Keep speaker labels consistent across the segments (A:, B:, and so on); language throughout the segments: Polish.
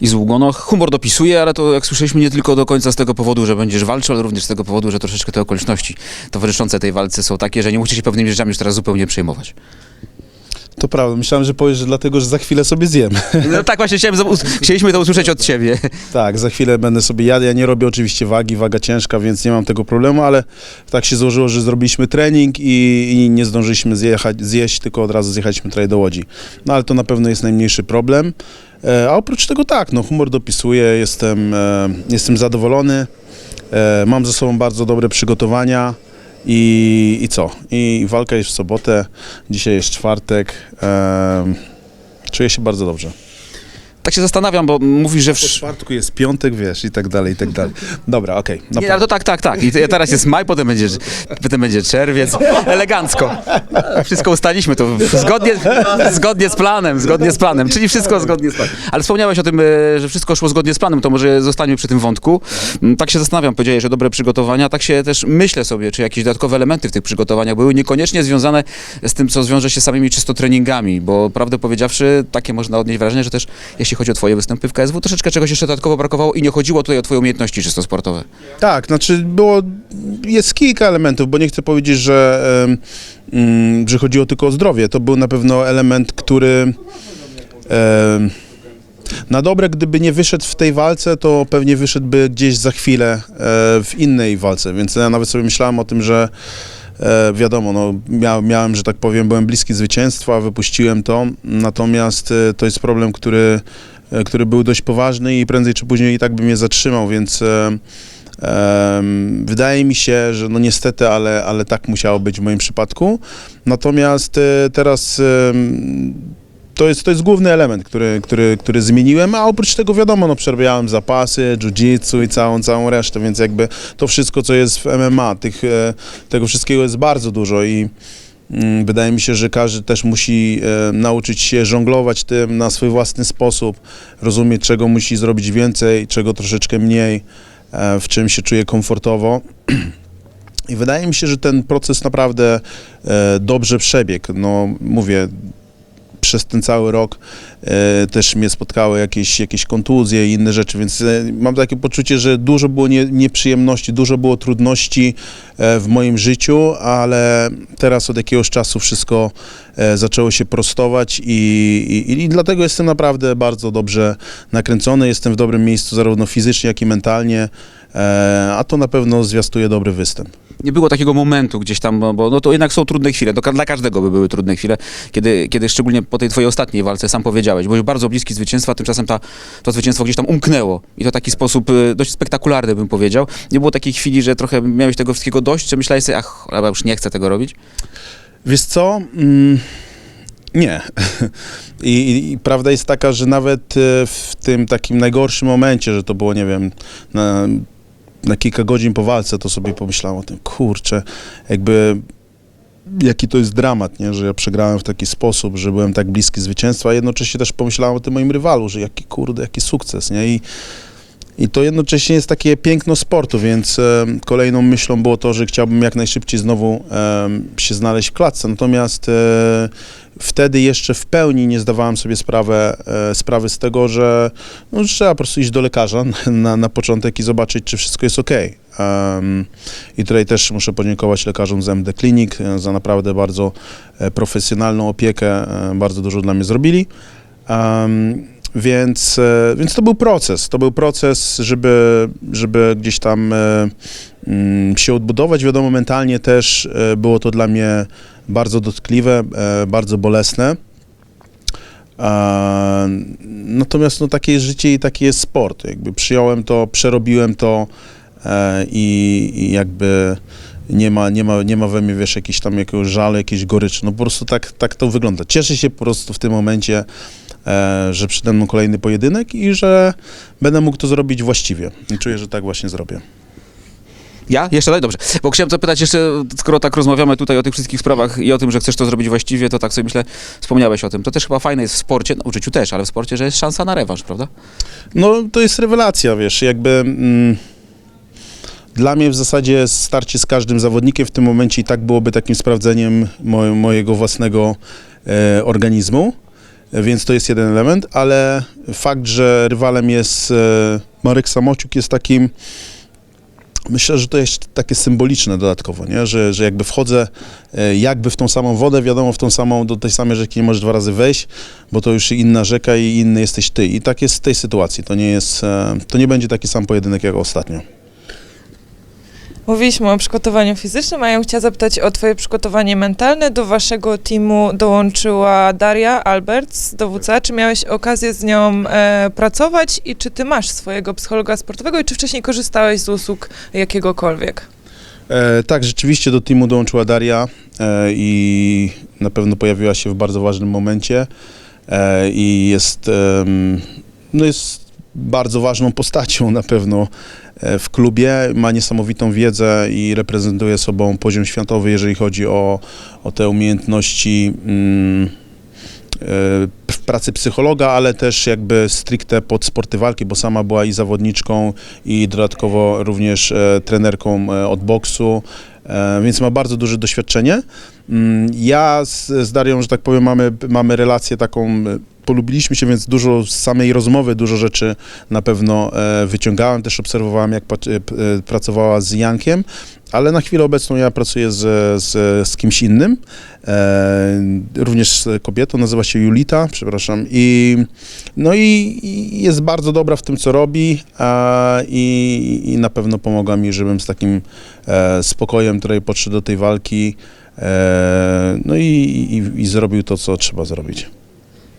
A: I zługo, no humor dopisuje, ale to jak słyszeliśmy nie tylko do końca z tego powodu, że będziesz walczył, ale również z tego powodu, że troszeczkę te okoliczności towarzyszące tej walce są takie, że nie musisz się pewnymi rzeczami już teraz zupełnie przejmować.
B: To prawda, myślałem, że powiesz, że dlatego, że za chwilę sobie zjem.
A: No tak właśnie chciałem, chcieliśmy to usłyszeć od ciebie.
B: tak, za chwilę będę sobie jadł. Ja nie robię oczywiście wagi, waga ciężka, więc nie mam tego problemu, ale tak się złożyło, że zrobiliśmy trening i, i nie zdążyliśmy zjechać, zjeść, tylko od razu zjechaliśmy tutaj do Łodzi. No ale to na pewno jest najmniejszy problem. E, a oprócz tego tak, no humor dopisuje, jestem, e, jestem zadowolony, e, mam ze sobą bardzo dobre przygotowania. I, I co? I walka jest w sobotę, dzisiaj jest czwartek. E, czuję się bardzo dobrze.
A: Tak się zastanawiam, bo mówisz, że...
B: Po
A: W...
B: czwartku jest piątek, wiesz, i tak dalej, i tak dalej. Dobra, okej. na
A: Nie, ale to tak, tak, tak. I te- teraz jest maj, potem będzie, potem będzie czerwiec. Elegancko. Wszystko ustaliśmy to zgodnie, zgodnie z planem, zgodnie z planem. Czyli wszystko zgodnie z planem. Ale wspomniałeś o tym, e, że wszystko szło zgodnie z planem, to może zostańmy przy tym wątku. Mm, Tak się zastanawiam, powiedziałeś, że dobre przygotowania, tak się też myślę sobie, czy jakieś dodatkowe elementy w tych przygotowaniach były niekoniecznie związane z tym, co zwiąże się samymi czysto treningami, bo prawdę powiedziawszy, takie można odnieść wrażenie, że też jeśli chodzi o twoje występy w KSW, troszeczkę czegoś jeszcze dodatkowo brakowało i nie chodziło tutaj o twoje umiejętności czysto sportowe.
B: Tak, znaczy było, jest kilka elementów, bo nie chcę powiedzieć, że, mm, że chodziło tylko o zdrowie. To był na pewno element, który na dobre, gdyby nie wyszedł w tej walce, to pewnie wyszedłby gdzieś za chwilę e, w innej walce, więc ja nawet sobie myślałem o tym, że e, wiadomo, no, mia, miałem, że tak powiem, byłem bliski zwycięstwa, wypuściłem to, natomiast e, to jest problem, który, e, który był dość poważny i prędzej czy później i tak by mnie zatrzymał, więc e, em, wydaje mi się, że no niestety, ale, ale tak musiało być w moim przypadku. Natomiast e, teraz em, to jest, to jest główny element, który, który, który zmieniłem, a oprócz tego wiadomo, no przerabiałem zapasy, jiu-jitsu i całą, całą resztę, więc jakby to wszystko, co jest w MMA, tych, e, tego wszystkiego jest bardzo dużo i mm, wydaje mi się, że każdy też musi e, nauczyć się żonglować tym na swój własny sposób, rozumieć, czego musi zrobić więcej, czego troszeczkę mniej, e, w czym się czuje komfortowo. I wydaje mi się, że ten proces naprawdę e, dobrze przebiegł. No, mówię, przez ten cały rok e, też mnie spotkały jakieś, jakieś kontuzje i inne rzeczy, więc e, mam takie poczucie, że dużo było nie, nieprzyjemności, dużo było trudności e, w moim życiu, ale teraz od jakiegoś czasu wszystko e, zaczęło się prostować i, i, i dlatego jestem naprawdę bardzo dobrze nakręcony, jestem w dobrym miejscu zarówno fizycznie, jak i mentalnie, a to na pewno zwiastuje dobry występ.
A: Nie było takiego momentu gdzieś tam, bo, no to jednak są trudne chwile. Ka- dla każdego by były trudne chwile, kiedy, kiedy szczególnie po tej twojej ostatniej walce, sam powiedziałeś, byłeś bardzo bliski zwycięstwa, tymczasem ta, to zwycięstwo gdzieś tam umknęło. I to w taki sposób y, dość spektakularny, bym powiedział. Nie było takiej chwili, że trochę miałeś tego wszystkiego dość, czy myślałeś sobie, ach, ale już nie chcę tego robić?
B: Wiesz co? Mm, nie. I, i, prawda jest taka, że nawet e, w tym takim najgorszym momencie, że to było, nie wiem, na, na kilka godzin po walce, to sobie pomyślałem o tym, kurczę, jakby jaki to jest dramat, nie? że ja przegrałem w taki sposób, że byłem tak bliski zwycięstwa, a jednocześnie też pomyślałem o tym moim rywalu, że jaki kurde, jaki sukces, nie? I, i to jednocześnie jest takie piękno sportu, więc e, kolejną myślą było to, że chciałbym jak najszybciej znowu e, się znaleźć w klatce. Natomiast e, wtedy jeszcze w pełni nie zdawałem sobie sprawę, e, sprawy z tego, że no, trzeba po prostu iść do lekarza na, na początek i zobaczyć, czy wszystko jest ok. I tutaj też muszę podziękować lekarzom z MD Clinic e, za naprawdę bardzo e, profesjonalną opiekę, bardzo dużo dla mnie zrobili. Więc, e, więc to był proces. To był proces, żeby, żeby gdzieś tam e, mm, się odbudować. Wiadomo, mentalnie też e, było to dla mnie bardzo dotkliwe, bardzo bolesne. Natomiast no, takie jest życie i taki jest sport. Jakby przyjąłem to, przerobiłem to i, i jakby nie ma, nie, ma, nie ma we mnie, wiesz, tam jakiegoś żalu, jakiejś goryczy. No po prostu tak, tak to wygląda. Cieszę się po prostu w tym momencie, że przede mną kolejny pojedynek i że będę mógł to zrobić właściwie. I czuję, że tak właśnie zrobię.
A: Ja? Jeszcze dalej? Dobrze. Bo chciałem zapytać jeszcze, skoro tak rozmawiamy tutaj o tych wszystkich sprawach i o tym, że chcesz to zrobić właściwie, to tak sobie myślę, wspomniałeś o tym. To też chyba fajne jest w sporcie, no w życiu też, ale w sporcie, że jest szansa na rewanż, prawda?
B: No to jest rewelacja, wiesz, jakby mm, dla mnie w zasadzie starcie z każdym zawodnikiem w tym momencie i tak byłoby takim sprawdzeniem mo- mojego własnego e, organizmu. Więc to jest jeden element, ale fakt, że rywalem jest e, Marek Samociuk jest takim Myślę, że to jest takie symboliczne dodatkowo, nie? Że, że jakby wchodzę e, jakby w tą samą wodę, wiadomo, w tą samą, do tej samej rzeki nie możesz dwa razy wejść, bo to już inna rzeka i inny jesteś ty. I tak jest w tej sytuacji. To nie jest, e, to nie będzie taki sam pojedynek jak ostatnio.
C: Mówiliśmy o przygotowaniu fizycznym, a ja bym chciała zapytać o twoje przygotowanie mentalne. Do waszego teamu dołączyła Daria Alberts, dowódca. Czy miałeś okazję z nią e, pracować i czy ty masz swojego psychologa sportowego i czy wcześniej korzystałeś z usług jakiegokolwiek?
B: E, tak, rzeczywiście do teamu dołączyła Daria e, i na pewno pojawiła się w bardzo ważnym momencie e, i jest, em, no jest bardzo ważną postacią na pewno e, w klubie. Ma niesamowitą wiedzę i reprezentuje sobą poziom światowy, jeżeli chodzi o, o te umiejętności. Mm, e, w pracy psychologa, ale też jakby stricte pod sporty walki, bo sama była i zawodniczką i dodatkowo również e, trenerką e, od boksu, e, więc ma bardzo duże doświadczenie. Mm, Ja z, z Darią, że tak powiem, mamy, mamy relację taką, e, polubiliśmy się, więc dużo z samej rozmowy, dużo rzeczy na pewno e, wyciągałem, też obserwowałem, jak e, e, pracowała z Jankiem, ale na chwilę obecną ja pracuję z, z, z kimś innym, również z kobietą, nazywa się Julita, przepraszam, i no i, i jest bardzo dobra w tym, co robi a, i, i na pewno pomogła mi, żebym z takim spokojem tutaj podszedł do tej walki, no i, i, i zrobił to, co trzeba zrobić.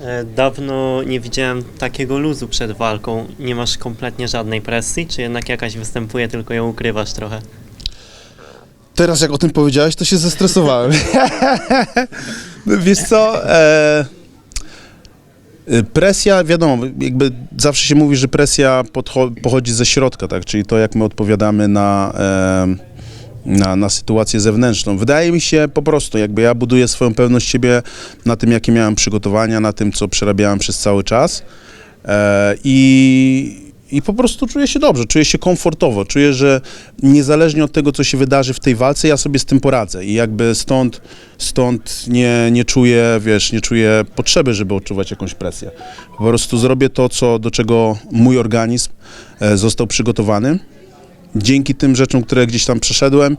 D: E, Dawno nie widziałem takiego luzu przed walką. Nie masz kompletnie żadnej presji, czy jednak jakaś występuje, tylko ją ukrywasz trochę?
B: Teraz jak o tym powiedziałeś, to się zestresowałem. Wiesz co, e, y, presja, wiadomo, jakby zawsze się mówi, że presja pochodzi ze środka, tak, czyli to jak my odpowiadamy na, e, na, na sytuację zewnętrzną. Wydaje mi się po prostu, jakby ja buduję swoją pewność siebie na tym, jakie miałem przygotowania, na tym, co przerabiałem przez cały czas e, i i po prostu czuję się dobrze, czuję się komfortowo, czuję, że niezależnie od tego, co się wydarzy w tej walce, ja sobie z tym poradzę i jakby stąd, stąd nie, nie czuję, wiesz, nie czuję potrzeby, żeby odczuwać jakąś presję. Po prostu zrobię to, co, do czego mój organizm e, został przygotowany. Dzięki tym rzeczom, które gdzieś tam przeszedłem,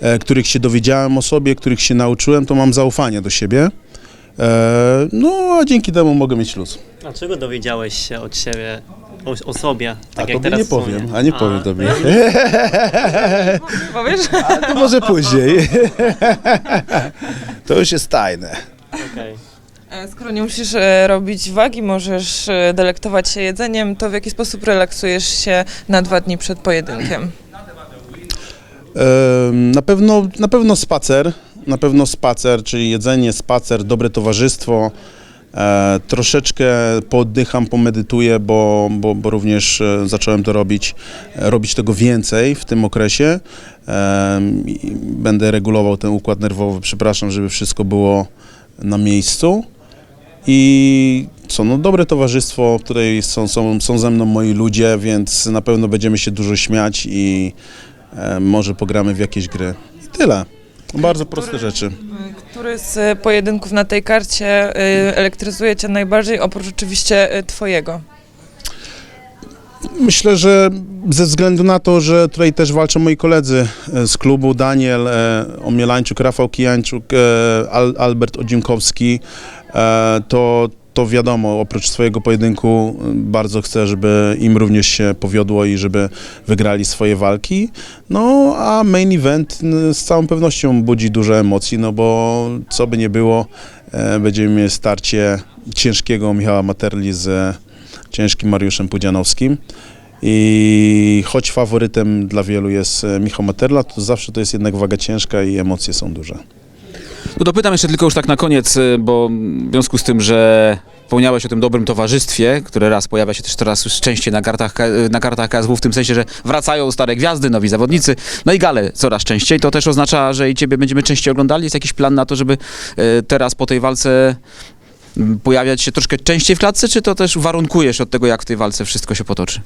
B: e, których się dowiedziałem o sobie, których się nauczyłem, to mam zaufanie do siebie. E, no, a dzięki temu mogę mieć luz.
D: A czego dowiedziałeś się od siebie, o, o sobie? Tak
B: a
D: jak
B: tobie
D: teraz
B: nie powiem, a nie powiem tobie.
C: Powiesz?
B: To może później. To już jest tajne.
D: Okej.
C: E, Skoro nie musisz e, robić wagi, możesz e, delektować się jedzeniem, to w jaki sposób relaksujesz się na dwa dni przed pojedynkiem?
B: Em, Na pewno, na pewno spacer, na pewno spacer, czyli jedzenie, spacer, dobre towarzystwo. Troszeczkę pooddycham, pomedytuję, bo, bo, bo również zacząłem to robić, robić tego więcej w tym okresie. Będę regulował ten układ nerwowy, przepraszam, żeby wszystko było na miejscu. I co, no dobre towarzystwo, tutaj są, są, są ze mną moi ludzie, więc na pewno będziemy się dużo śmiać i e, może pogramy w jakieś gry. I tyle. Bardzo proste rzeczy.
C: Który z e, pojedynków na tej karcie e, elektryzuje cię najbardziej, oprócz oczywiście e, twojego?
B: Myślę, że ze względu na to, że tutaj też walczą moi koledzy e, z klubu, Daniel e, Omielańczuk, Rafał Kijańczuk, e, Al, Albert Odziemkowski, e, to, to wiadomo, oprócz swojego pojedynku e, bardzo chcę, żeby im również się powiodło i żeby wygrali swoje walki. No, a main event z całą pewnością budzi dużo emocji, no bo co by nie było, e, będziemy mieli starcie ciężkiego Michała Materli z ciężkim Mariuszem Pudzianowskim. I choć faworytem dla wielu jest e, Michał Materla, to zawsze to jest jednak waga ciężka i emocje są duże.
A: No dopytam jeszcze tylko już tak na koniec, y, bo w związku z tym, że wspomniałeś o tym dobrym towarzystwie, które raz pojawia się też teraz częściej na kartach, K- na kartach KSW, w tym sensie, że wracają stare gwiazdy, nowi zawodnicy, no i gale coraz częściej, to też oznacza, że i ciebie będziemy częściej oglądali. Jest jakiś plan na to, żeby y, teraz po tej walce m, pojawiać się troszkę częściej w klatce, czy to też warunkujesz od tego, jak w tej walce wszystko się potoczy?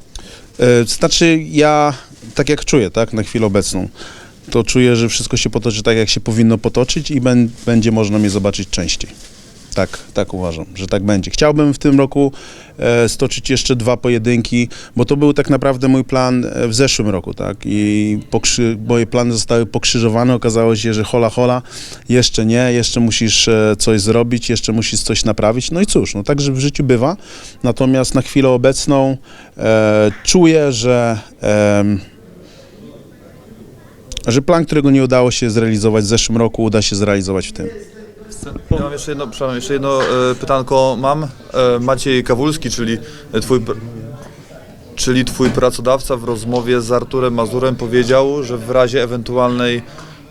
B: E, Znaczy ja, tak jak czuję, tak, na chwilę obecną, to czuję, że wszystko się potoczy tak, jak się powinno potoczyć i ben, będzie można mnie zobaczyć częściej. Tak, tak uważam, że tak będzie. Chciałbym w tym roku e, stoczyć jeszcze dwa pojedynki, bo to był tak naprawdę mój plan e, w zeszłym roku, tak? I pokrzy, moje plany zostały pokrzyżowane. Okazało się, że hola hola, jeszcze nie, jeszcze musisz e, coś zrobić, jeszcze musisz coś naprawić. No i cóż, no także w życiu bywa. Natomiast na chwilę obecną e, czuję, że. em, że plan, którego nie udało się zrealizować w zeszłym roku, uda się zrealizować w tym.
E: Ja mam jeszcze jedno, przepraszam, jeszcze jedno e, pytanko mam. E, Maciej Kawulski, czyli twój, czyli twój pracodawca w rozmowie z Arturem Mazurem powiedział, że w razie ewentualnej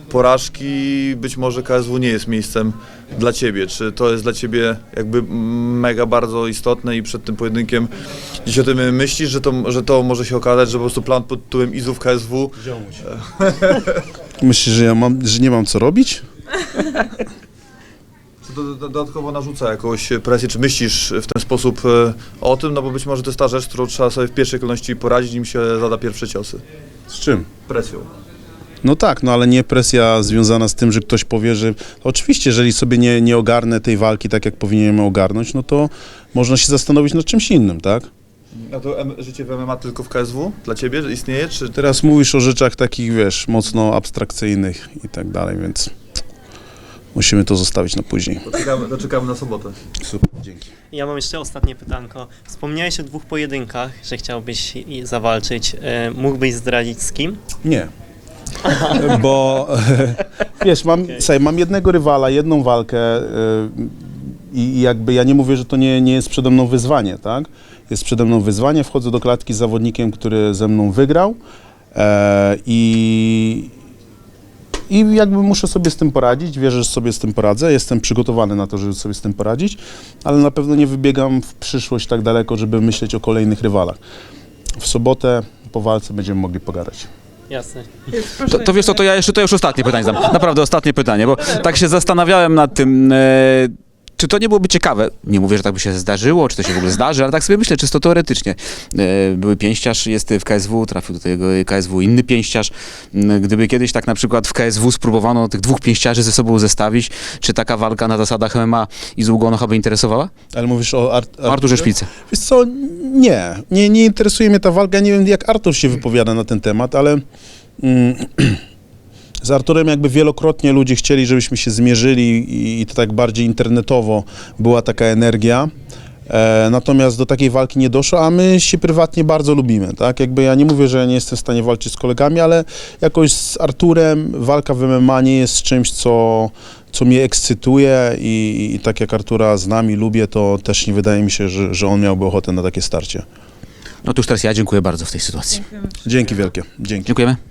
E: porażki być może KSW nie jest miejscem dla ciebie. Czy to jest dla ciebie jakby mega bardzo istotne i przed tym pojedynkiem dziś o tym myślisz, że to, że to może się okazać, że po prostu plan pod tytułem Izów KSW
B: Myślisz, że ja mam, że nie mam co robić?
E: Czy to do- dodatkowo narzuca jakąś presję, czy myślisz w ten sposób e, o tym, no bo być może to jest ta rzecz, którą trzeba sobie w pierwszej kolejności poradzić, nim się zada pierwsze ciosy.
B: Z czym?
E: Presją.
B: No tak, no ale nie presja związana z tym, że ktoś powie, że oczywiście, jeżeli sobie nie, nie ogarnę tej walki tak, jak powinienem ją ogarnąć, no to można się zastanowić nad czymś innym, tak?
E: A to em, życie w MMA tylko w KSW dla ciebie że istnieje, czy
B: Teraz mówisz o rzeczach takich, wiesz, mocno abstrakcyjnych i tak dalej, więc musimy to zostawić na później.
E: doczekamy, doczekamy na sobotę?
B: Super, dzięki.
D: Ja mam jeszcze ostatnie pytanko. Wspomniałeś o dwóch pojedynkach, że chciałbyś i- zawalczyć. E, mógłbyś zdradzić z kim?
B: Nie. Bo wiesz, mam, słuchaj, mam jednego rywala, jedną walkę y, i i jakby ja nie mówię, że to nie, nie jest przede mną wyzwanie, tak? Jest przede mną wyzwanie, wchodzę do klatki z zawodnikiem, który ze mną wygrał e, i, i jakby muszę sobie z tym poradzić, wierzę, że sobie z tym poradzę, jestem przygotowany na to, żeby sobie z tym poradzić, ale na pewno nie wybiegam w przyszłość tak daleko, żeby myśleć o kolejnych rywalach. W sobotę po walce będziemy mogli pogadać.
D: Jasne.
A: To, to wiesz co, to ja jeszcze to już ostatnie pytanie zadam. Naprawdę ostatnie pytanie, bo tak się zastanawiałem nad tym, e, czy to nie byłoby ciekawe. Nie mówię, że tak by się zdarzyło, czy to się w ogóle zdarzy, ale tak sobie myślę, czysto teoretycznie. E, były pięściarz, jest w KSW, trafił do tego KSW inny pięściarz. Gdyby kiedyś tak na przykład w KSW spróbowano tych dwóch pięściarzy ze sobą zestawić, czy taka walka na zasadach MMA i z Ugonocha by interesowała?
B: Ale mówisz o Art-
A: O Arturze Szpicy.
B: Wiesz co, nie, nie, nie interesuje mnie ta walka, nie wiem jak Artur się wypowiada na ten temat, ale mm, z Arturem jakby wielokrotnie ludzie chcieli, żebyśmy się zmierzyli i, i to tak bardziej internetowo była taka energia. E, natomiast do takiej walki nie doszło, a my się prywatnie bardzo lubimy, tak? Jakby ja nie mówię, że ja nie jestem w stanie walczyć z kolegami, ale jakoś z Arturem walka w MMA nie jest czymś, co, co mnie ekscytuje i, i tak jak Artura znam i lubię, to też nie wydaje mi się, że, że on miałby ochotę na takie starcie.
A: No to już teraz ja dziękuję bardzo w tej sytuacji.
B: Dzięki wielkie. Dzięki.
A: Dziękujemy.